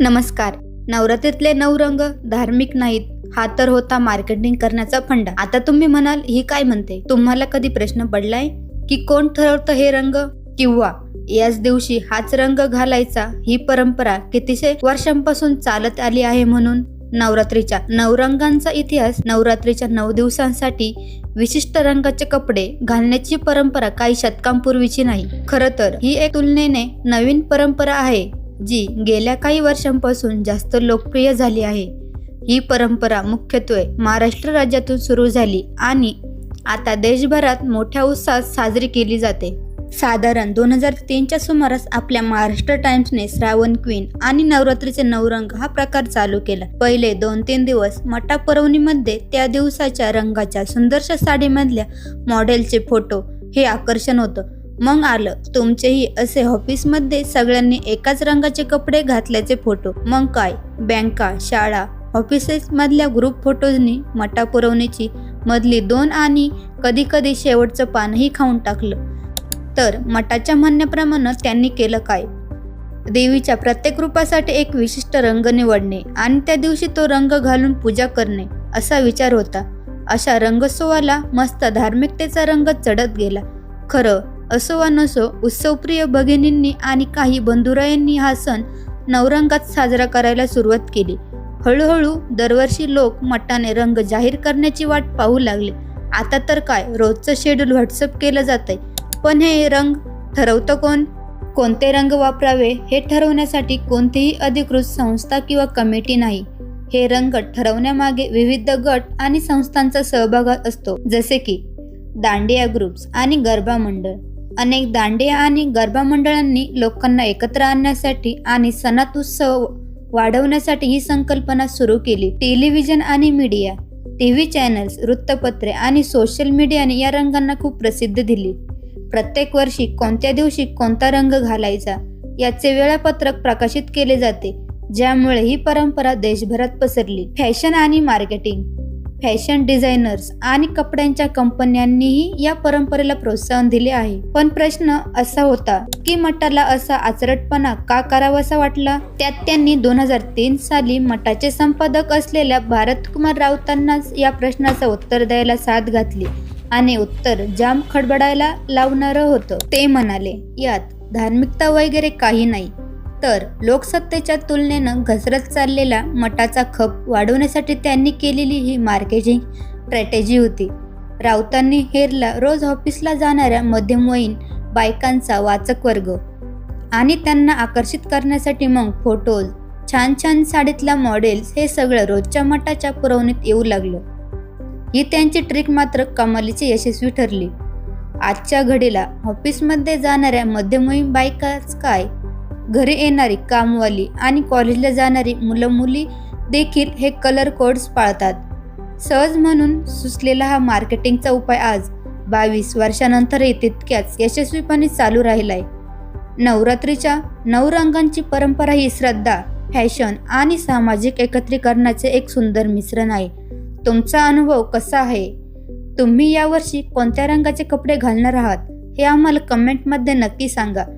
नमस्कार. नवरात्रीतले नऊ रंग धार्मिक नाहीत हा तर होता मार्केटिंग करण्याचा फंडा. आता तुम्ही म्हणाल ही काय म्हणते? तुम्हाला कधी प्रश्न पडलाय? की कोण ठरवतं हे रंग? किंवा याच दिवशी हाच रंग घालायचा? ही परंपरा कितीशे वर्षांपासून चालत आली आहे म्हणून नवरात्रीच्या नवरंगांचा इतिहास नवरात्रीच्या नऊ दिवसांसाठी विशिष्ट रंगाचे कपडे घालण्याची परंपरा काही शतकांपूर्वीची नाही. खरं तर ही एक तुलनेने नवीन परंपरा आहे. जी गेल्या काही वर्षांपासून जास्त लोकप्रिय झाली आहे. ही परंपरा मुख्यत्वे महाराष्ट्र राज्यातून सुरू झाली आणि आता देशभरात मोठ्या उत्साहात साजरी केली जाते. साधारण दोन हजार तीनच्या सुमारास आपल्या महाराष्ट्र टाइम्सने श्रावण क्वीन आणि नवरात्रीचे नवरंग हा प्रकार चालू केला. पहिले दोन तीन दिवस मटा पुरवणीमध्ये त्या दिवसाच्या रंगाच्या सुंदरशा साडीमधल्या मॉडेलचे फोटो हे आकर्षण होतं. मग आलं तुमचेही असे ऑफिसमध्ये सगळ्यांनी एकाच रंगाचे कपडे घातल्याचे फोटो. मग काय? बँका शाळा ऑफिसेसमधल्या ग्रुप फोटोजनी मटा पुरवण्याची मधली दोन आणि कधी कधी शेवटचं पानही खाऊन टाकलं. तर मठाच्या म्हणण्याप्रमाणे त्यांनी केलं काय? देवीच्या प्रत्येक रूपासाठी एक विशिष्ट रंग निवडणे आणि त्या दिवशी तो रंग घालून पूजा करणे असा विचार होता. अशा रंगोत्सवाला मस्त धार्मिकतेचा रंग चढत गेला. खरं असो वा नसो उत्सवप्रिय भगिनींनी आणि काही बंधुरायांनी हा सण नवरंगात साजरा करायला सुरुवात केली. हळूहळू दरवर्षी लोक मठाने रंग जाहीर करण्याची वाट पाहू लागले. आता तर काय रोजचं शेड्यूल व्हॉट्सअप केलं जातंय. पण हे रंग ठरवतं कोण? कोणते रंग वापरावे हे ठरवण्यासाठी कोणतीही अधिकृत संस्था किंवा कमिटी नाही. हे रंग ठरवण्यामागे विविध गट आणि संस्थांचा सहभाग असतो. जसे की दांडिया ग्रुप्स आणि गरबा मंडळ. अनेक दांडिया आणि गरबामंडळांनी लोकांना एकत्र आणण्यासाठी आणि सणात उत्सव वाढवण्यासाठी ही संकल्पना सुरू केली. टेलिव्हिजन आणि मीडिया टी व्ही चॅनल्स वृत्तपत्रे आणि सोशल मीडियाने या रंगांना खूप प्रसिद्धी दिली. प्रत्येक वर्षी कोणत्या दिवशी कोणता रंग घालायचा याचे वेळापत्रक प्रकाशित केले जाते ज्यामुळे ही परंपरा देशभरात पसरली. फॅशन आणि मार्केटिंग फॅशन डिझायनर्स आणि कपड्यांच्या कंपन्यांनीही या परंपरेला प्रोत्साहन दिले आहे. पण प्रश्न असा होता की मठाला असा आचरटपणा का करावासा वाटला? त्यात त्यांनी दोन हजार तीन साली मठाचे संपादक असलेल्या भारत कुमार राऊतांनाच या प्रश्नाचं उत्तर द्यायला साथ घातली आणि उत्तर जाम खडबडायला लावणारं होतं. ते म्हणाले यात धार्मिकता वगैरे काही नाही. तर लोकसत्तेच्या तुलनेनं घसरत चाललेला मठाचा खप वाढवण्यासाठी त्यांनी केलेली ही मार्केटिंग स्ट्रॅटेजी होती. राऊतांनी हेरला रोज ऑफिसला जाणाऱ्या मध्यमवयीन बायकांचा वाचक वर्ग आणि त्यांना आकर्षित करण्यासाठी मग फोटोज छान छान साडीतल्या मॉडेल्स हे सगळं रोजच्या मठाच्या पुरवणीत येऊ लागलं. ही त्यांची ट्रिक मात्र कमालीची यशस्वी ठरली. आजच्या घडीला ऑफिसमध्ये जाणाऱ्या मध्यमवयीन बायकाच काय घरी येणारी कामवाली आणि कॉलेजला जाणारी मुलं मुली देखील हे कलर कोड्स पाळतात. सहज म्हणून सुचलेला हा मार्केटिंगचा उपाय आज बावीस वर्षानंतरही तितक्याच यशस्वीपणे चालू राहिलाय. नवरात्रीच्या नऊ रंगांची परंपरा ही श्रद्धा फॅशन आणि सामाजिक एकत्रीकरणाचे एक सुंदर मिश्रण आहे. तुमचा अनुभव कसा आहे? तुम्ही यावर्षी कोणत्या रंगाचे कपडे घालणार आहात? हे आम्हाला कमेंटमध्ये नक्की सांगा.